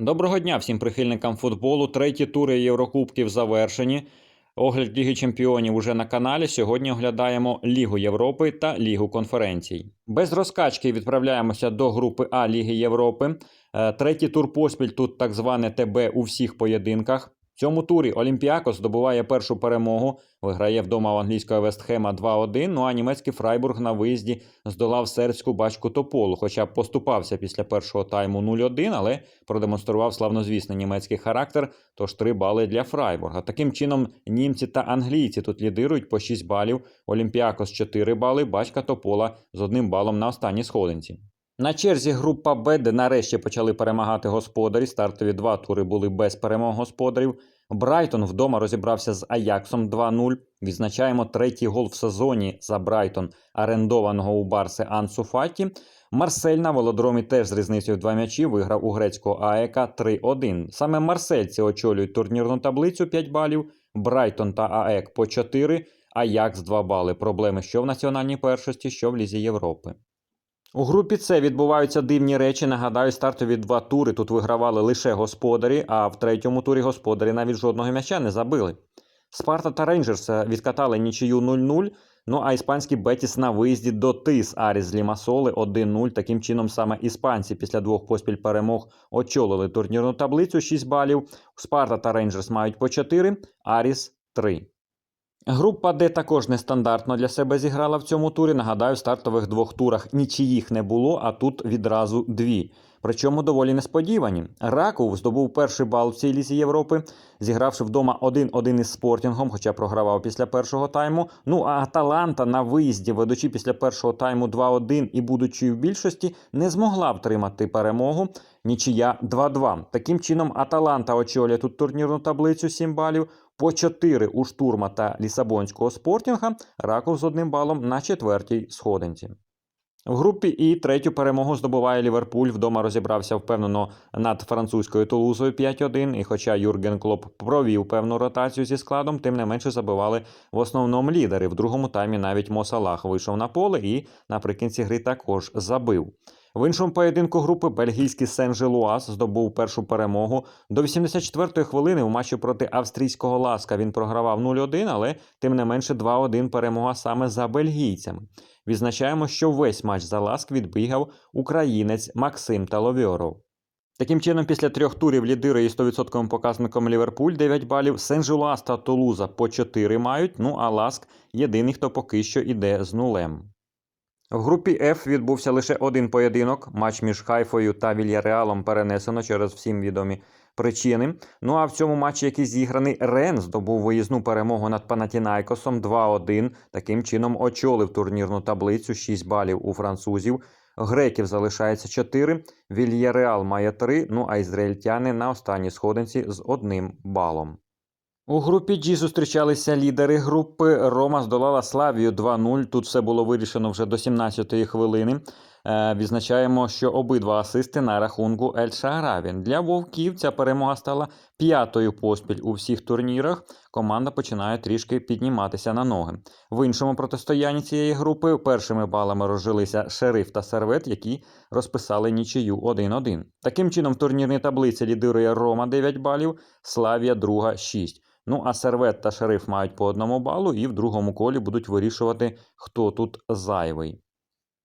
Доброго дня всім прихильникам футболу. Треті тури Єврокубків завершені. Огляд Ліги Чемпіонів уже на каналі. Сьогодні оглядаємо Лігу Європи та Лігу конференцій. Без розкачки відправляємося до групи А Ліги Європи. Е, Третій тур поспіль тут так зване ТБ у всіх поєдинках. В цьому турі Олімпіакос здобуває першу перемогу, виграє вдома у англійського Вестхема 2-1. Ну а німецький Фрайбург на виїзді здолав сербську бачку Тополу, хоча поступався після першого тайму 0-1, але продемонстрував славнозвісний німецький характер, тож 3 бали для Фрайбурга. Таким чином, німці та англійці тут лідирують по 6 балів, Олімпіакос 4 бали, бачка Топола з одним балом на останній сходинці. На черзі група Б, де нарешті почали перемагати господарі. Стартові два тури були без перемог господарів. Брайтон вдома розібрався з Аяксом 2-0. Відзначаємо третій гол в сезоні за Брайтон, орендованого у Барси Ансу Фаті. Марсель на велодромі теж з різницею в два м'ячі виграв у грецького АЕК 3-1. Саме марсельці очолюють турнірну таблицю 5 балів, Брайтон та АЕК по 4, Аякс 2 бали. Проблеми що в національній першості, що в Лізі Європи. У групі С відбуваються дивні речі. Нагадаю, стартові два тури тут вигравали лише господарі, а в третьому турі господарі навіть жодного м'яча не забили. Спарта та Рейнджерс відкатали нічию 0-0. Ну а іспанський Бетіс на виїзді дотис Аріс з Лімасоли 1-0. Таким чином, саме іспанці після двох поспіль перемог очолили турнірну таблицю 6 балів. Спарта та Рейнджерс мають по 4, Аріс 3. Група Д також нестандартно для себе зіграла в цьому турі. Нагадаю, в стартових двох турах нічиїх не було, а тут відразу дві. Причому доволі несподівані. Раков здобув перший бал в цій лізі Європи, зігравши вдома 1-1 із спортінгом, хоча програвав після першого тайму. Ну а Аталанта на виїзді, ведучи після першого тайму 2-1 і будучи в більшості, не змогла втримати перемогу. Нічия 2-2. Таким чином, Аталанта очолює тут турнірну таблицю 7 балів. По 4 у штурма та лісабонського спортінга, Раков з одним балом на четвертій сходинці. В групі І третю перемогу здобуває Ліверпуль. Вдома розібрався впевнено над французькою Тулузою 5-1. І хоча Юрген Клоп провів певну ротацію зі складом, тим не менше забивали в основному лідери. В другому таймі навіть Мосалах вийшов на поле і наприкінці гри також забив. В іншому поєдинку групи бельгійський Сен-Желуаз здобув першу перемогу. До 84-ї хвилини у матчі проти австрійського Ласка він програвав 0-1, але тим не менше 2-1 перемога саме за бельгійцями. Відзначаємо, що весь матч за Ласк відбігав українець Максим Таловьоров. Таким чином, після трьох турів лідири із 100% показником Ліверпуль 9 балів, Сен-Желуаз та Тулуза по 4 мають, ну а Ласк єдиний, хто поки що йде з нулем. В групі F відбувся лише один поєдинок. Матч між Хайфою та Вільяреалом перенесено через всім відомі причини. Ну а в цьому матчі, який зіграний, Рен здобув виїзну перемогу над Панатінайкосом 2-1. Таким чином очолив турнірну таблицю 6 балів у французів. Греків залишається 4, Вільяреал має 3, ну а ізраїльтяни на останній сходинці з одним балом. У групі G зустрічалися лідери групи. Рома здолала Славію 2-0. Тут все було вирішено вже до 17-ї хвилини. Е, відзначаємо, що обидва асисти на рахунку Ель Шааравін. Для вовків ця перемога стала п'ятою поспіль у всіх турнірах. Команда починає трішки підніматися на ноги. В іншому протистоянні цієї групи першими балами розжилися Шериф та Сервет, які розписали нічию 1-1. Таким чином, в турнірній таблиці лідирує Рома 9 балів, Славія друга 6. Ну а сервет та шериф мають по одному балу, і в другому колі будуть вирішувати, хто тут зайвий.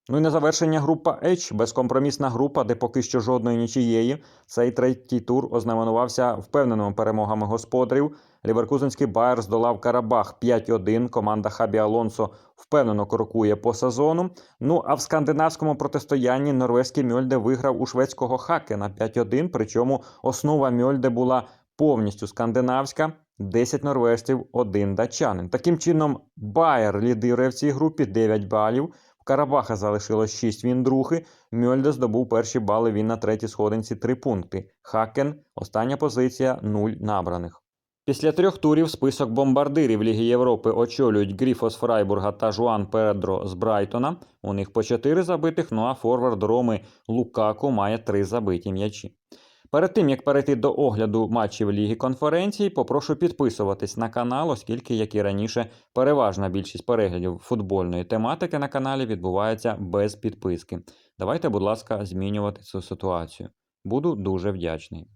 Ну і на завершення група H, безкомпромісна група, де поки що жодної нічиєї. Цей третій тур ознаменувався впевненими перемогами господарів. Ліверкузенський Байер здолав Карабах 5-1. Команда Хабі Алонсо впевнено крокує по сезону. Ну а в скандинавському протистоянні норвезький Мьольде виграв у шведського Хакена 5-1. Причому основа Мьольде була повністю скандинавська. 10 норвежців, 1 датчанин. Таким чином, Байер лідирує в цій групі 9 балів. В Карабаха залишилось 6, він другий. Мьольде здобув перші бали, він на третій сходинці 3 пункти. Хакен, остання позиція 0 набраних. Після трьох турів список бомбардирів Ліги Європи очолюють Гріфос Фрайбурга та Жуан Педро з Брайтона. У них по 4 забитих, ну а форвард Роми Лукаку має 3 забиті м'ячі. Перед тим як перейти до огляду матчів Ліги конференцій, попрошу підписуватись на канал, оскільки, як і раніше, переважна більшість переглядів футбольної тематики на каналі відбувається без підписки. Давайте, будь ласка, змінювати цю ситуацію. Буду дуже вдячний.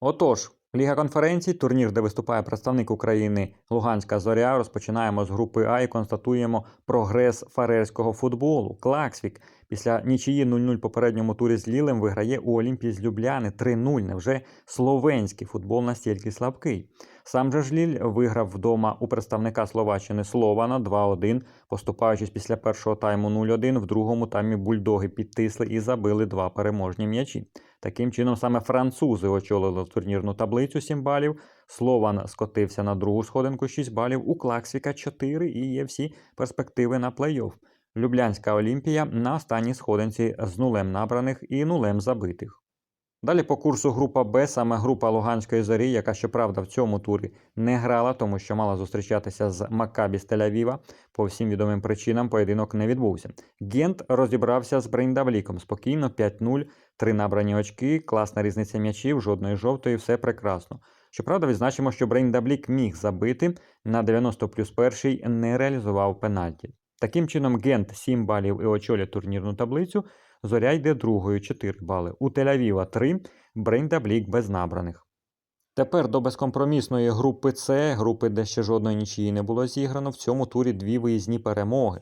Отож, Ліга конференцій, турнір, де виступає представник України Луганська Зоря. Розпочинаємо з групи А і констатуємо прогрес фарерського футболу. Клаксвік після нічиї 0-0 попередньому турі з Лілем виграє у Олімпії з Любляни 3-0. Невже словенський футбол настільки слабкий? Сам же ж Ліль виграв вдома у представника Словаччини Слована 2-1, поступаючись після першого тайму 0-1, в другому таймі бульдоги підтисли і забили два переможні м'ячі. Таким чином, саме французи очолили турнірну таблицю 7 балів. Слован скотився на другу сходинку 6 балів. У Клаксвіка 4 і є всі перспективи на плей-офф. Люблянська Олімпія на останній сходинці з нулем набраних і нулем забитих. Далі по курсу група Б, саме група Луганської зорі, яка, щоправда, в цьому турі не грала, тому що мала зустрічатися з Макабі з Тель-Авіва. По всім відомим причинам поєдинок не відбувся. Гент розібрався з Брейндабліком спокійно 5-0, три набрані очки, класна різниця м'ячів, жодної жовтої, все прекрасно. Щоправда, відзначимо, що Брейндаблік міг забити на 90 плюс перший не реалізував пенальті. Таким чином, Гент 7 балів і очолює турнірну таблицю. Зоря йде другою 4 бали. У Тель-Авіва 3, Брейндаблік без набраних. Тепер до безкомпромісної групи С, групи, де ще жодної нічиї не було зіграно, в цьому турі дві виїзні перемоги.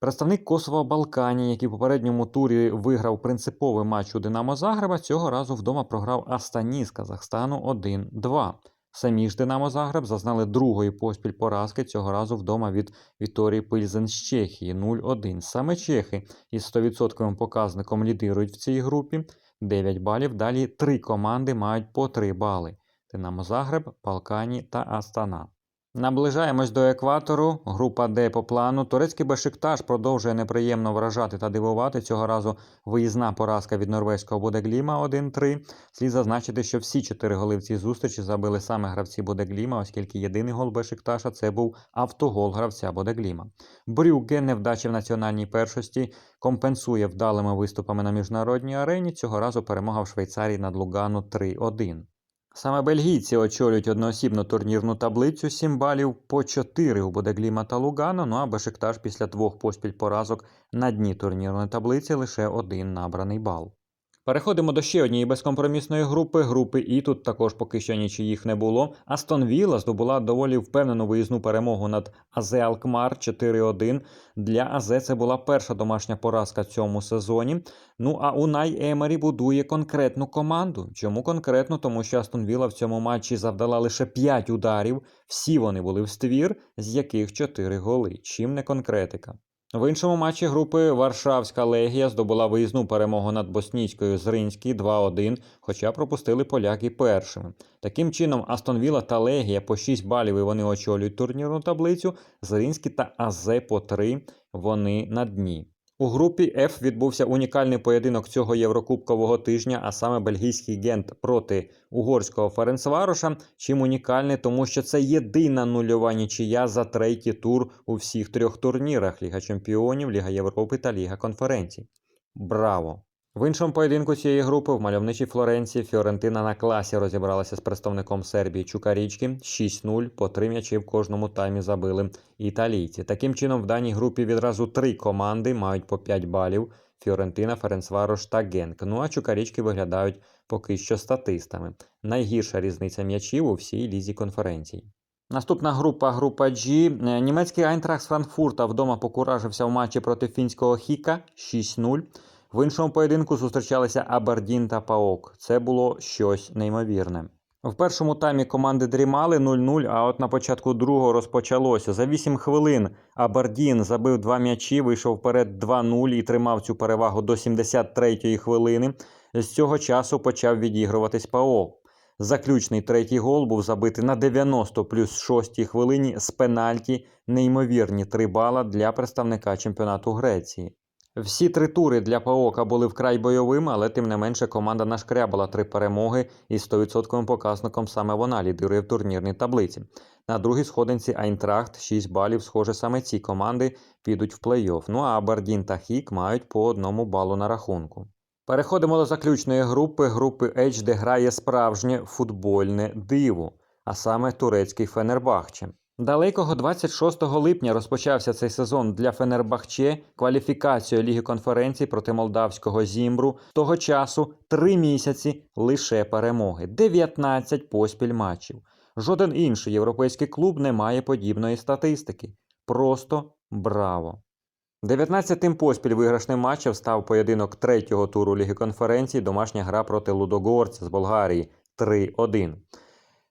Представник Косово Балкані, який в попередньому турі виграв принциповий матч у Динамо Загреба, цього разу вдома програв Астані з Казахстану 1-2. Самі ж Динамо Загреб зазнали другої поспіль поразки цього разу вдома від Віторії Пильзен з Чехії 0-1. Саме чехи із 100% показником лідирують в цій групі 9 балів. Далі три команди мають по 3 бали: Динамо Загреб, Балкані та Астана. Наближаємось до екватору. Група Д по плану. Турецький Бешикташ продовжує неприємно вражати та дивувати. Цього разу виїзна поразка від норвезького Бодегліма 1-3. Слід зазначити, що всі чотири голи в цій зустрічі забили саме гравці Бодегліма, оскільки єдиний гол Бешикташа це був автогол гравця Бодегліма. Брюгге невдачі в національній першості компенсує вдалими виступами на міжнародній арені. Цього разу перемога в Швейцарії над Лугану 3-1. Саме бельгійці очолюють одноосібну турнірну таблицю 7 балів по 4 у Бодегліма та Лугано, ну а Бешикташ після двох поспіль поразок на дні турнірної таблиці лише один набраний бал. Переходимо до ще однієї безкомпромісної групи. Групи І тут також поки що нічиїх не було. Астон Вілла здобула доволі впевнену виїзну перемогу над Азе Алкмар 4-1. Для Азе це була перша домашня поразка в цьому сезоні. Ну а Унай Емері будує конкретну команду. Чому конкретно? Тому що Астон Вілла в цьому матчі завдала лише 5 ударів. Всі вони були в ствір, з яких 4 голи. Чим не конкретика. В іншому матчі групи Варшавська Легія здобула виїзну перемогу над боснійською Зринський 2-1, хоча пропустили поляки першими. Таким чином, Астон Вілла та Легія по 6 балів і вони очолюють турнірну таблицю. Зринський та Азе по 3 вони на дні. У групі F відбувся унікальний поєдинок цього єврокубкового тижня, а саме бельгійський гент проти угорського Ференцвароша. Чим унікальний, тому що це єдина нульова нічия за третій тур у всіх трьох турнірах: Ліга Чемпіонів, Ліга Європи та Ліга конференцій. Браво! В іншому поєдинку цієї групи в мальовничій Флоренції Фіорентина на класі розібралася з представником Сербії Чукарічки 6-0, по три м'ячі в кожному таймі забили італійці. Таким чином, в даній групі відразу три команди мають по 5 балів: Фіорентина, Ференцварош та Генк. Ну а Чукарічки виглядають поки що статистами. Найгірша різниця м'ячів у всій лізі конференцій. Наступна група група G. Е, Німецький Айнтрах з Франкфурта вдома покуражився в матчі проти фінського Хіка 6-0. В іншому поєдинку зустрічалися Абердін та Паок. Це було щось неймовірне. В першому таймі команди дрімали 0-0, а от на початку другого розпочалося. За 8 хвилин Абердін забив два м'ячі, вийшов вперед 2-0 і тримав цю перевагу до 73-ї хвилини. З цього часу почав відігруватись Паок. Заключний третій гол був забитий на 90 плюс 6 хвилині з пенальті, неймовірні 3 бала для представника чемпіонату Греції. Всі три тури для Паока були вкрай бойовими, але тим не менше команда нашкрябала три перемоги і 100% показником саме вона лідирує в турнірній таблиці. На другій сходинці Айнтрахт 6 балів. Схоже, саме ці команди підуть в плей-офф. Ну а Абердін та Хік мають по одному балу на рахунку. Переходимо до заключної групи, групи H, де грає справжнє футбольне диво, а саме турецький Фенербахче. Далекого 26 липня розпочався цей сезон для Фенербахче кваліфікацію Ліги конференцій проти молдавського Зімбру. Того часу три місяці лише перемоги, 19 поспіль матчів. Жоден інший європейський клуб не має подібної статистики. Просто браво! 19-тим поспіль виграшним матчем став поєдинок третього туру Ліги конференцій домашня гра проти Лудогорця з Болгарії 3-1.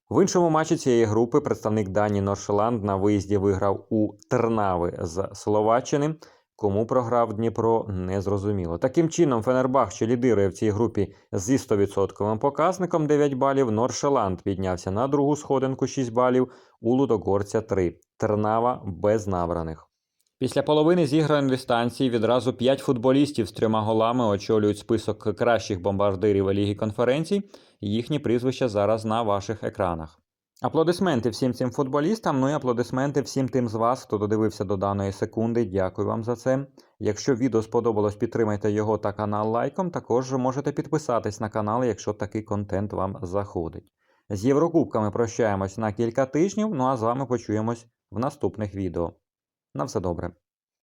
В іншому матчі цієї групи представник Дані Норшеланд на виїзді виграв у Тернави з Словаччини. Кому програв Дніпро, не зрозуміло. Таким чином, Фенербах, що лідирує в цій групі зі 100% показником 9 балів, Норшеланд піднявся на другу сходинку 6 балів, у Лудогорця 3. Тернава без набраних. Після половини зіграної дистанції відразу 5 футболістів з трьома голами очолюють список кращих бомбардирів Ліги конференцій. Їхні прізвища зараз на ваших екранах. Аплодисменти всім цим футболістам, ну і аплодисменти всім тим з вас, хто додивився до даної секунди. Дякую вам за це. Якщо відео сподобалось, підтримайте його та канал лайком. Також можете підписатись на канал, якщо такий контент вам заходить. З Єврокубками прощаємось на кілька тижнів, ну а з вами почуємось в наступних відео. На все добре.